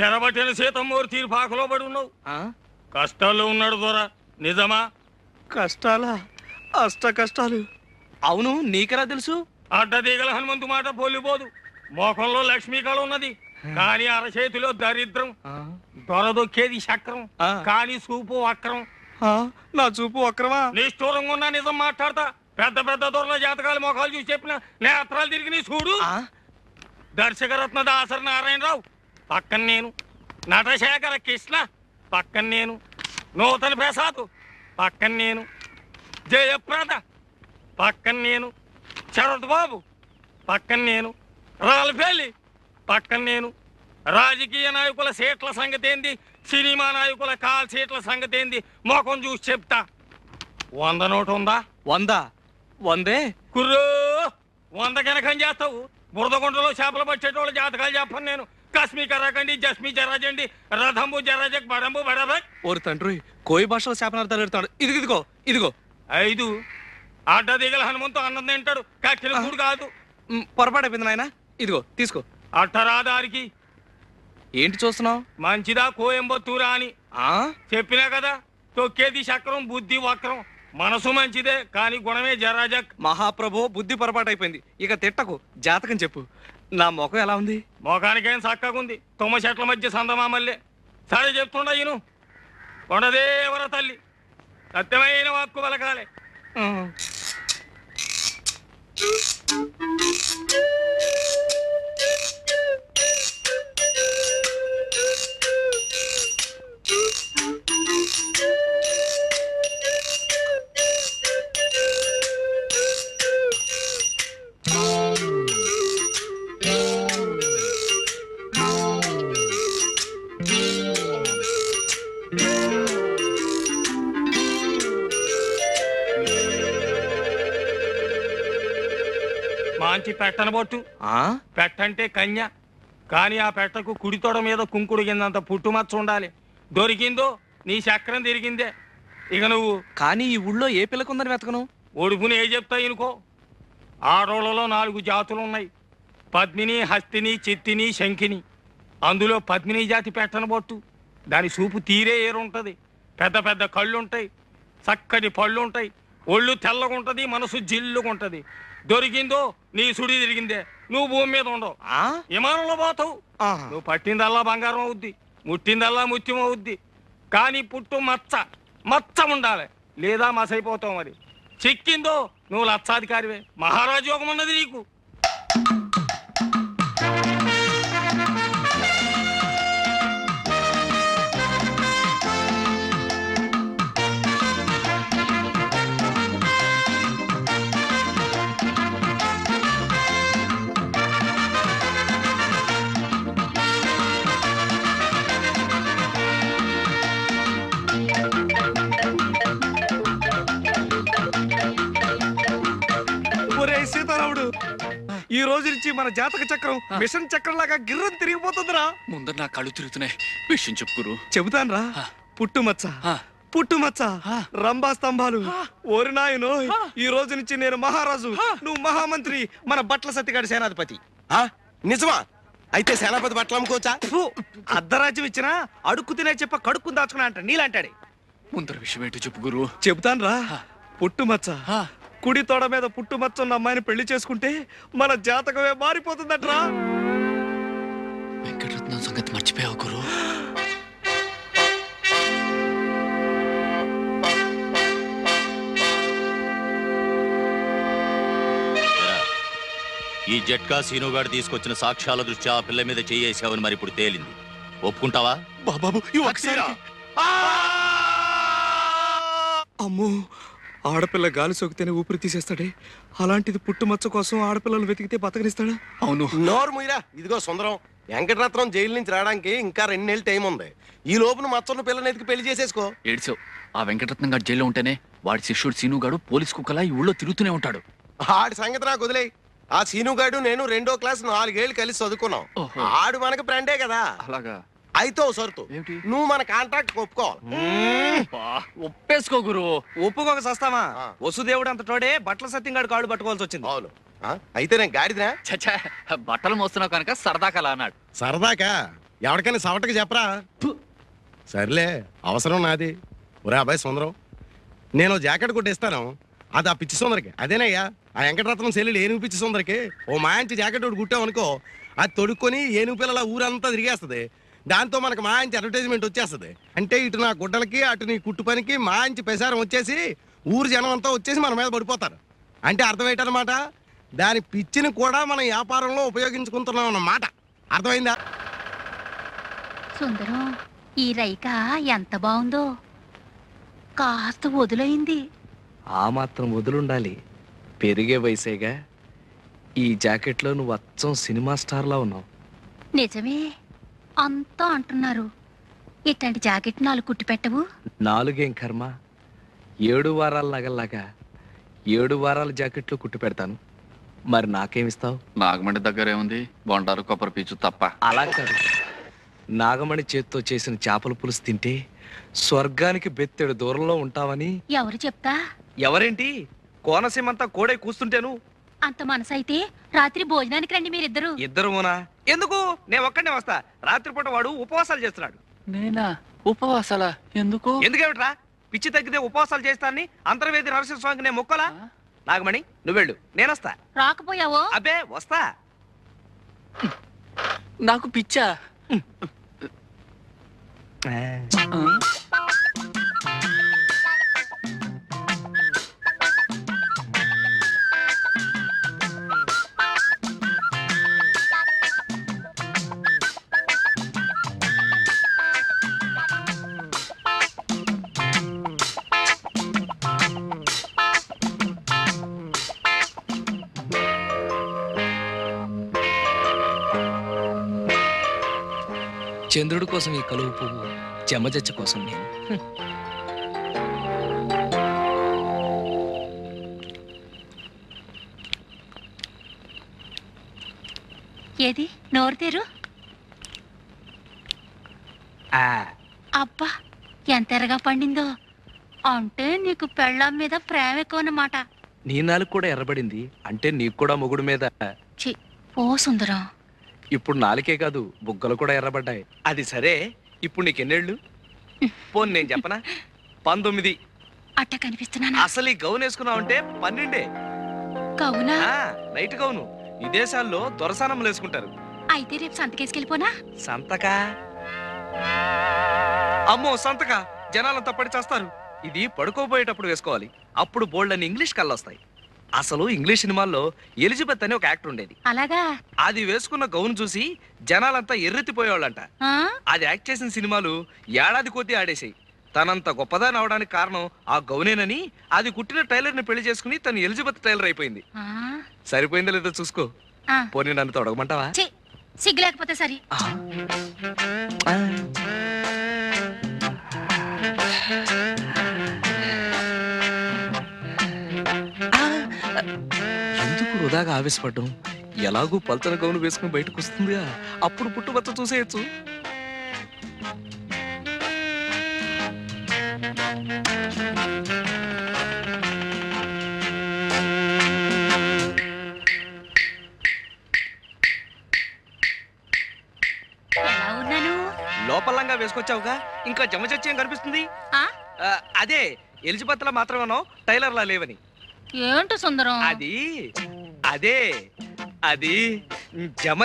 చెరబట్టిన సీతమ్మూరు తీర్పాకలో పడి ఉన్నావు? కష్టాల్లో ఉన్నాడు దొర. నిజమా? కష్టాలా? అష్ట కష్టాలు. అవును నీకెలా తెలుసు? అడ్డదీగల హనుమంతు మాట పోలిపోదు. మోకంలో లక్ష్మీ కళ ఉన్నది. కానీ అరచేతిలో దరిద్రం? దొరదొక్కేది చక్రం. కానీ సూపు వక్రం? నా చూపు అక్రమా నిష్ఠూరంగా ఉన్నా నిజం మాట్లాడతా. పెద్ద పెద్ద దొరల జాతకాలు మొఖాలు చూసి చెప్పిన నేత్రాలు తిరిగి నీ చూడు. ఆ? దర్శకరత్న దాసరి నారాయణరావు పక్కన నేను నటశేఖర కృష్ణ పక్కన నేను నూతన ప్రసాద్ పక్కన నేను జయప్రద పక్కన నేను శరత్ బాబు పక్కన నేను రాల్పల్లి పక్కన నేను రాజకీయ నాయకుల సీట్ల సంగతి ఏంది సినిమా నాయకుల కాల్ సీట్ల సంగతి ఏంది మొఖం చూసి చెప్తా. వంద నోటు ఉందా? వంద. వందే? కుర్రో! వంద కనకం చేస్తావు. బురదగుంటలో చేపలు పట్టేటోళ్ళ జాతకాలు చెప్పను నేను. కస్మి కర్రకండి జస్మి జర్రజండి రథంబు జర్రజక్ బడంబు బడబక్ ఓరి తండ్రి కోయి భాషలో శాపనార్థాలు పెడతాడు. ఇదిగో ఇదిగో ఇదిగో. ఐదు. అడ్డ దిగల హనుమంతు అన్నం తింటాడు. కక్కిన కూడు కాదు. మ్, పొరపాటు అయిపోయింది నాయన. ఇదిగో తీసుకో. అట్టరాదారికి. ఏంటి చూస్తున్నావు? మంచిదా కోయంబత్తూరా అని. ఆ? చెప్పినా కదా తొక్కేది చక్రం బుద్ధి వక్రం. మనసు మంచిదే కానీ గుణమే జరాజక్. మహాప్రభు బుద్ధి పొరపాటు అయిపోయింది. ఇక తిట్టకు. జాతకం చెప్పు. నా ముఖం ఎలా ఉంది? మోకానికేం చక్కగుంది తుమ్మ చెట్ల మధ్య సందమామల్లే. సరే చెప్తుండ ఈను కొండదేవర తల్లి. సత్యమైన వాక్కు పలకాలే. మాంచి పెట్టన బొట్టు. ఆ? పెట్టంటే కన్య. కానీ ఆ పెట్టకు కుడి తొడ మీద కుంకుడు కిందంత పుట్టుమచ్చ ఉండాలి. దొరికిందో నీ చక్రం తిరిగిందే. ఇక నువ్వు కానీ ఈ ఊళ్ళో ఏ పిల్లకుందని వెతకను? ఒడుపుని ఏ చెప్తా ఇనుకో. ఆడోళ్ళలో నాలుగు జాతులు ఉన్నాయి పద్మిని హస్తిని చిత్తిని శంఖిని. అందులో పద్మిని జాతి పెట్టన బొట్టు. దాని చూపు తీరే ఏరుంటది. పెద్ద పెద్ద కళ్ళుంటాయి. చక్కటి పళ్ళుంటాయి. ఒళ్ళు తెల్లగుంటది మనసు జిల్లుగుంటది. దొరికిందో నీ సుడి తిరిగిందే. నువ్వు భూమి మీద ఉండవు. ఆ? విమానంలో పోతావు. నువ్వు పట్టిందల్లా బంగారం అవుద్ది ముట్టిందల్లా ముత్యం అవుద్ది. కానీ పుట్టు మచ్చ మచ్చ ఉండాలి. లేదా మసైపోతావు మరి. చిక్కిందో నువ్వు లక్షాధికారివే. మహారాజు యోగం ఉన్నది నీకు. ఈ రోజు నుంచి మన జాతక చక్రం మిషన్ చక్రం లాగా గిర్రం తిరిగిపోతుందిరా. ముందర నా కళ్ళు తిరుగుతున్నాయి. విషయం చెప్పు గురు. చెబుతాన్రా. ఆ. పుట్టుమచ్చ ఆ. పుట్టుమచ్చ ఆ. రంభా స్తంభాలు. ఓరి నాయనో ఈ రోజు నుంచి నేను మహారాజు. నువ్వు మహామంత్రి మన బట్ల సత్తిగాడి సేనాధిపతి. ఆ? నిజమా? అయితే సేనాపతి బట్టలు అమ్ముకోవచ్చా? అర్ధరాజ్యం ఇచ్చినా అడుక్కు తినే చెప్ప కడుక్కుని దాచుకున్నా అంట నీలాంటాడే. ముందర విషయం ఏంటో చెప్పు గురు. చెబుతాన్రా. పుట్టుమచ్చ ఆ. కుడి తోడ మీద పుట్టుమచ్చ ఉన్న అమ్మాయిని పెళ్ళి చేసుకుంటే మన జాతకమే మారిపోతుందట్రా. వెంకటరత్నం సంగతి మర్చిపోయావు గురు. ఈ జట్కా సీనుగాడు తీసుకొచ్చిన సాక్ష్యాల దృష్ట్యా ఆ పిల్ల మీద చేయేసావని మరి ఇప్పుడు తేలింది. ఒప్పుకుంటావా? బాబాబు అమ్మో ఆడపిల్ల గాలి సోకితేనే ఊపిరి తీసేస్తాడే. అలాంటిది పుట్టుమచ్చ కోసం ఆడపిల్లలు వెతికితే బతకనిస్తాడా? అవును. నోరు ముయిరా. ఇదిగో సుందరం వెంకటరత్నం జైలు నుంచి రావడానికి ఇంకా రెండేళ్ళు టైం ఉంది. ఈ లోపున మచ్చన్న పిల్లని ఎతికి పెళ్ళి చేసేసుకో. ఏడ్చావు. ఆ వెంకటరత్నం గారు జైల్లో ఉంటేనే వాడి శిష్యుడు సీను గాడు పోలీస్ కుక్కలా ఈ ఊళ్ళో తిరుగుతూనే ఉంటాడు. ఆడి సంగతి నాకు వదిలే ఆ సీనుగాడు నేను రెండో క్లాస్ నాలుగేళ్ళు కలిసి చదువుకున్నాం. ఆడు మనకి ఫ్రెండే కదా. అలాగా. అయితే ఓ సరుతు ఏమిటి? నువ్వు మన కాంట్రాక్ట్ ఒప్పుకోవాలి. ఒప్పేసుకో గురు. ఒప్పుకోక సస్తామా ఆ. వసుదేవుడు అంత తోడే బట్టల సత్యంగాడు కాళ్ళు పట్టుకోవాల్సి వచ్చింది. అవును. ఆ? అయితే నేను గాడిదినా? చచ్చా బట్టలు మోస్తున్నావు కనుక సరదా కల అన్నాడు. సరదాకా? ఎవరికైనా సవటకి చెప్పరా? ఫు. సర్లే అవసరం నాది. ఒరే అబ్బాయి సుందరం నేను ఓ జాకెట్ కొట్టిస్తాను అది ఆ పిచ్చి సుందరికి. అదేనయ్యా ఆ వెంకటరత్నం సెల్లుడు ఏనుగు పిచ్చి సుందరికి. ఓ మాంచి జాకెట్ ఒకటి కుట్టామనుకో అది తొడుక్కొని ఏనుగు పిల్లల ఊరంతా తిరిగేస్తుంది. దాంతో మనకు మాంచి అడ్వర్టైజ్మెంట్ వచ్చేస్తుంది. అంటే ఇటు నా గుడ్డలకి అటు నీ కుట్టు పనికి మాంచి ప్రసారం వచ్చేసి ఊరు జనం అంతా వచ్చేసి మన మీద పడిపోతారు. అంటే అర్థమేటన్నమాట దాని పిచ్చిని కూడా మనం వ్యాపారంలో ఉపయోగించుకుంటున్నాం అన్నమాట. అర్థమైందా? సుందరం ఈ రైక ఎంత బాగుందో. కాస్త వదులైంది. ఆ మాత్రం వదులుండాలి. పెరిగే వయసేగా. ఈ జాకెట్లో నువ్వు అచ్చం సినిమా స్టార్లా ఉన్నావు. నిజమే. అంతా అంటున్నారు. ఇట్లాంటి జాకెట్ నాలుగు కుట్టి పెట్టవు? నాలుగేం కర్మ? ఏడు వారాల నగల్లాగా ఏడు వారాల జాకెట్లు కుట్టి పెడతాను. మరి నాకేమిస్తావు? నాగమండి దగ్గర ఏముంది? బొండారు కొబ్బరి పీచు తప్ప. అలా కాదు. నాగమణి చేత్తో చేసిన చేపల పులుసు తింటే స్వర్గానికి బెత్తెడు దూరంలో ఉంటావని. ఎవరు చెప్తా? ఎవరేంటి? కోనసీమంతా కోడే కూస్తుంటేను. అంత మనసైతే రాత్రి భోజనానికి రండి మీరిద్దరు. ఇద్దరుమోనా? ఎందుకు? నేను ఒక్కడే వస్తా. రాత్రిపూట వాడు ఉపవాసాలు చేస్తున్నాడు. నేనా? ఉపవాసాల? ఎందుకు? ఎందుకేమిట్రా? పిచ్చి తగ్గితే ఉపవాసాలు చేస్తానని అంతర్వేది నరసింహ స్వామికి నేను మొక్కలా? నాగమణి నువ్వెళ్ళు నేనొస్తా రాకపోయావో? అబ్బే వస్తా. నాకు పిచ్చా? చంద్రుడి కోసం ఈ కలువు పువ్వు చెమజచ్చ కోసం నేను. ఏది? నోరు తెరు. ఆ, అబ్బా ఎంత ఎరగా పండిందో. అంటే నీకు పెళ్ళాం మీద ప్రేమ ఎక్కువ అన్నమాట నీ నాలుగు కూడా ఎర్రబడింది. అంటే నీకు కూడా మొగుడు మీద. చి ఓ సుందరం. ఇప్పుడు నాలుకే కాదు బుగ్గలు కూడా ఎర్రబడ్డాయి. అది సరే ఇప్పుడు నీకు ఎన్నేళ్ళు పోన్ నేను చెప్పనా? పంతొమ్మిది. అట్ట కనిపిస్తున్నానా? అసలు ఈ గౌన్ వేసుకున్నావు అంటే పన్నెండే. కవునా ఆ, నైట్ గౌను. విదేశాల్లో దొరసానములు వేసుకుంటారు. అయితే రేపు సంతకేసుకెళ్ళిపోనా? సంతకా? అమ్మో సంతక? జనాలంతా పడి చేస్తారు. ఇది పడుకోబోయేటప్పుడు వేసుకోవాలి. అప్పుడు బోల్డ్ అని ఇంగ్లీష్ కళ్ళొస్తాయి. అసలు ఇంగ్లీష్ సినిమాల్లో ఎలిజబెత్ అని ఒక యాక్టర్ ఉండేది. అలాగా? అది వేసుకున్న గౌన్ చూసి జనాలంతా ఎర్రెత్తిపోయేవాళ్ళంట. అది యాక్ట్ చేసిన సినిమాలు ఏడాది కొద్దీ ఆడేసాయి తనంత గొప్పదాని అవడానికి కారణం ఆ గౌనేనని అది కుట్టిన టైలర్ని పెళ్ళి చేసుకుని తను ఎలిజబెత్ టైలర్ అయిపోయింది. సరిపోయిందో లేదో చూసుకో. పోనీ నన్ను తొడగమంటావా? సిగ్గు లేకపోతే సరి. ఎందుకు వృధాగా ఆవేశపడ్డం? ఎలాగూ పల్చన గౌను వేసుకుని బయటకు వస్తుందిగా అప్పుడు పుట్టుబచ్చ చూసేయచ్చు. లోపలంగా వేసుకొచ్చావుగా. ఇంకా జమ చచ్చేం కనిపిస్తుంది అదే ఎలిజబెత్ లా మాత్రమేనో టైలర్ లా లేవని. ఏంట సుందరం? అది అదే అది జమ